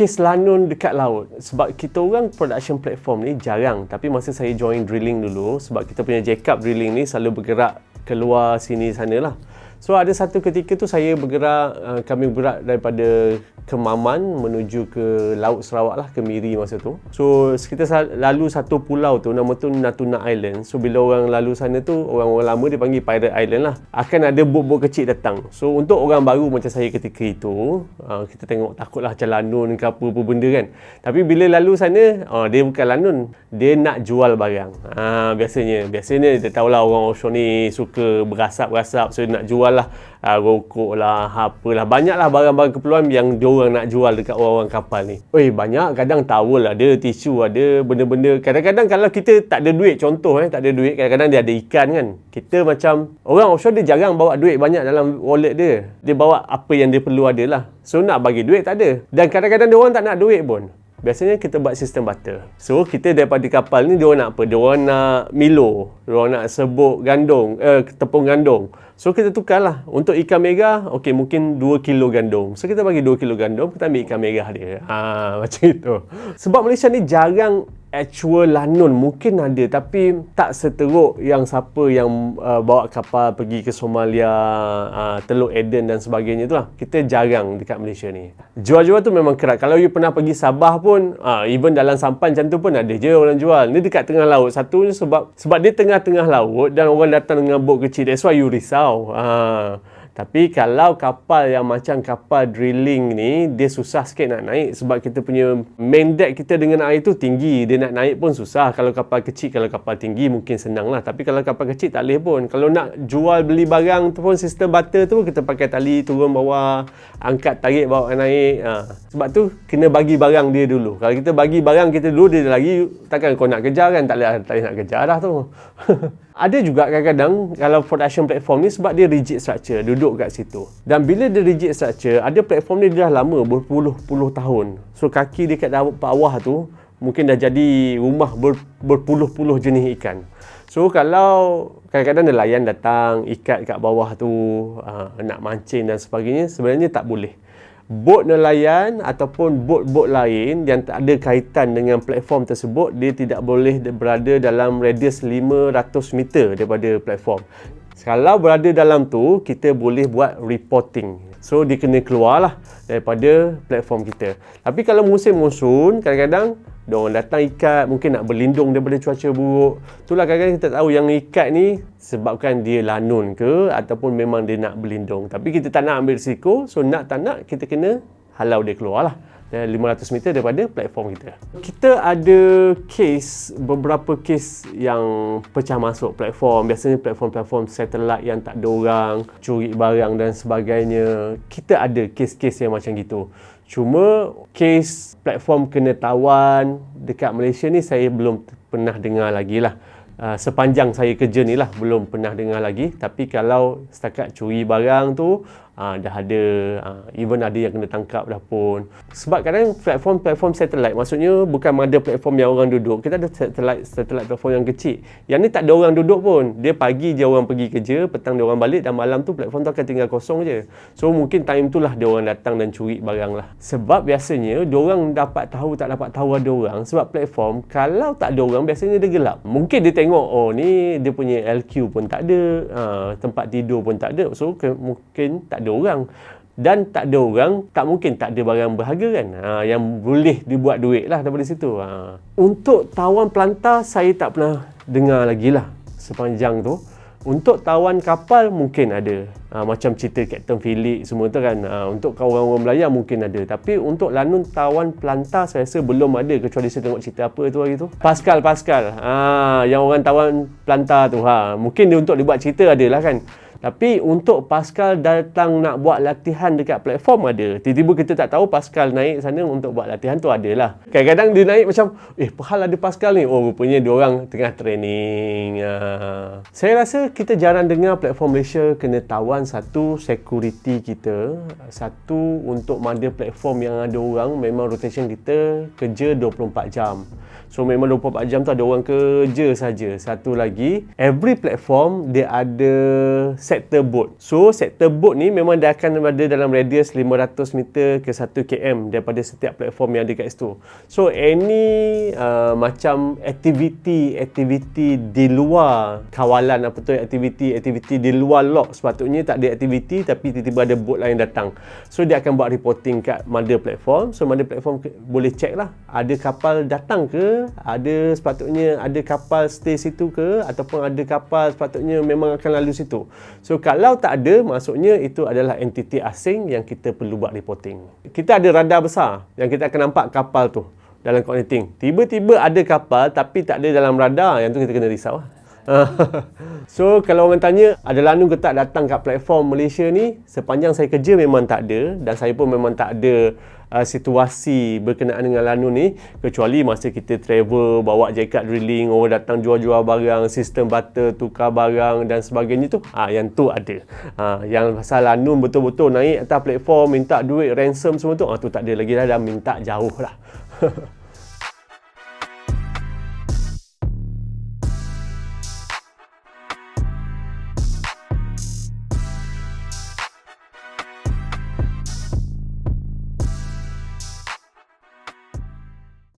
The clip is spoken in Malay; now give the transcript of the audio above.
kes lanun dekat laut. Sebab kita orang production platform ni jarang. Tapi masa saya join drilling dulu sebab kita punya jackup drilling ni selalu bergerak keluar sini sana lah so ada satu ketika tu saya bergerak uh, kami bergerak daripada Kemaman menuju ke Laut Sarawak lah, ke Miri masa tu. So, kita lalu satu pulau tu, nama tu Natuna Island. So, bila orang lalu sana tu, orang-orang lama dia panggil Pirate Island lah. Akan ada bot-bot kecil datang. So, untuk orang baru macam saya ketika itu, uh, kita tengok takutlah macam lanun ke apa-apa benda kan. Tapi bila lalu sana, uh, dia bukan lanun. Dia nak jual barang. Uh, biasanya. Biasanya dia tahulah orang offshore ni suka berasap-berasap. So, dia nak jual lah uh, rokok lah, apalah. Banyaklah barang-barang keperluan yang dia orang nak jual dekat orang-orang kapal ni. Oi, banyak kadang towel ada, tisu ada, benda-benda. Kadang-kadang kalau kita tak ada duit, contoh eh, tak ada duit, kadang-kadang dia ada ikan kan. Kita macam, orang offshore dia jarang bawa duit banyak dalam wallet dia. Dia bawa apa yang dia perlu ada lah. So, nak bagi duit tak ada. Dan kadang-kadang dia orang tak nak duit pun. Biasanya kita buat sistem butter. So kita daripada kapal ni dia nak apa? Dia nak Milo, dia nak sebut gandum, eh tepung gandum. So kita tukarlah untuk ikan merah, okey mungkin 2 kilo gandum. So kita bagi 2 kilo gandum, kita ambil ikan merah dia. Ha macam itu. Sebab Malaysia ni jarang actual lanun mungkin ada tapi tak seteruk yang siapa yang uh, bawa kapal pergi ke Somalia, uh, Teluk Eden dan sebagainya tu lah. Kita jarang dekat Malaysia ni. Jual-jual tu memang kerat. Kalau you pernah pergi Sabah pun, uh, even dalam sampan macam tu pun ada je orang jual. Ni dekat tengah laut. Satu sebab sebab dia tengah-tengah laut dan orang datang dengan bot kecil. That's why you risau. Uh, tapi kalau kapal yang macam kapal drilling ni, dia susah sikit nak naik sebab kita punya main deck kita dengan air tu tinggi. Dia nak naik pun susah. Kalau kapal kecil, kalau kapal tinggi mungkin senang lah. Tapi kalau kapal kecil tak boleh pun. Kalau nak jual beli barang tu pun sistem butter tu kita pakai tali turun bawah, angkat tarik bawa naik. Ha. Sebab tu kena bagi barang dia dulu. Kalau kita bagi barang kita dulu, dia lagi takkan kau nak kejar kan? Tak boleh, tak boleh nak kejar dah tu. ada juga kadang-kadang kalau production platform ni sebab dia rigid structure duduk kat situ. Dan bila dia rigid structure ada platform ni dah lama berpuluh-puluh tahun. So kaki dia kat bawah tu mungkin dah jadi rumah ber, berpuluh-puluh jenis ikan. So kalau kadang-kadang nelayan datang ikat kat bawah tu uh, nak mancing dan sebagainya sebenarnya tak boleh bot nelayan ataupun bot-bot lain yang tak ada kaitan dengan platform tersebut dia tidak boleh berada dalam radius 500 meter daripada platform kalau berada dalam tu kita boleh buat reporting so dia kena keluar lah daripada platform kita tapi kalau musim monsun kadang-kadang Diorang datang ikat, mungkin nak berlindung daripada cuaca buruk. Itulah kadang-kadang kita tahu yang ikat ni sebabkan dia lanun ke ataupun memang dia nak berlindung. Tapi kita tak nak ambil risiko, so nak tak nak kita kena halau dia keluar lah. 500 meter daripada platform kita. Kita ada case, beberapa case yang pecah masuk platform. Biasanya platform-platform satellite yang tak ada orang, curi barang dan sebagainya. Kita ada case-case yang macam gitu. Cuma case platform kena tawan dekat Malaysia ni saya belum pernah dengar lagi lah. Uh, sepanjang saya kerja ni lah belum pernah dengar lagi. Tapi kalau setakat curi barang tu uh, dah ada uh, even ada yang kena tangkap dah pun. Sebab kadang platform-platform satellite maksudnya bukan ada platform yang orang duduk. Kita ada satellite satellite platform yang kecil. Yang ni tak ada orang duduk pun. Dia pagi dia orang pergi kerja petang dia orang balik dan malam tu platform tu akan tinggal kosong je. So mungkin time tu lah dia orang datang dan curi barang lah. Sebab biasanya dia orang dapat tahu tak dapat tahu ada orang. Sebab platform kalau tak ada orang biasanya dia gelap. Mungkin dia tengok oh ni dia punya LQ pun tak ada uh, tempat tidur pun tak ada. So ke, mungkin tak ada ada orang. Dan tak ada orang tak mungkin tak ada barang berharga kan? Ha, yang boleh dibuat duit lah daripada situ. Ha. untuk tawan pelantar saya tak pernah dengar lagi lah sepanjang tu. Untuk tawan kapal mungkin ada. Ha, macam cerita Captain Philip semua tu kan? Ha, untuk orang-orang Melayu mungkin ada. Tapi untuk lanun tawan pelantar saya rasa belum ada. Kecuali saya tengok cerita apa tu hari tu. Pascal Pascal. Ha, yang orang tawan pelantar tu. Ha, mungkin dia untuk dibuat cerita adalah kan tapi untuk Pascal datang nak buat latihan dekat platform ada. Tiba-tiba kita tak tahu Pascal naik sana untuk buat latihan tu adalah. Kadang-kadang dia naik macam, eh pahal ada Pascal ni. Oh rupanya dia orang tengah training. Uh. Saya rasa kita jarang dengar platform Malaysia kena tawan satu security kita. Satu untuk mana platform yang ada orang memang rotation kita kerja 24 jam. So memang 24 jam tu ada orang kerja saja. Satu lagi, every platform dia ada sector boat. So sector boat ni memang dia akan ada dalam radius 500 meter ke 1 km daripada setiap platform yang ada kat situ. So any uh, macam activity di luar kawalan apa tu activity di luar lock sepatutnya tak ada activity tapi tiba-tiba ada boat lain datang. So dia akan buat reporting kat mother platform. So mother platform boleh check lah ada kapal datang ke ada sepatutnya ada kapal stay situ ke ataupun ada kapal sepatutnya memang akan lalu situ. So kalau tak ada maksudnya itu adalah entiti asing yang kita perlu buat reporting. Kita ada radar besar yang kita akan nampak kapal tu dalam connecting. Tiba-tiba ada kapal tapi tak ada dalam radar yang tu kita kena risau lah. so kalau orang tanya ada lanu ke tak datang kat platform Malaysia ni? Sepanjang saya kerja memang tak ada dan saya pun memang tak ada uh, situasi berkenaan dengan lanu ni. Kecuali masa kita travel bawa jacket drilling orang datang jual-jual barang sistem butter tukar barang dan sebagainya tu ah yang tu ada. Ha, yang pasal lanu betul-betul naik atas platform minta duit ransom semua tu ah tu tak ada lagi dah dah minta jauh lah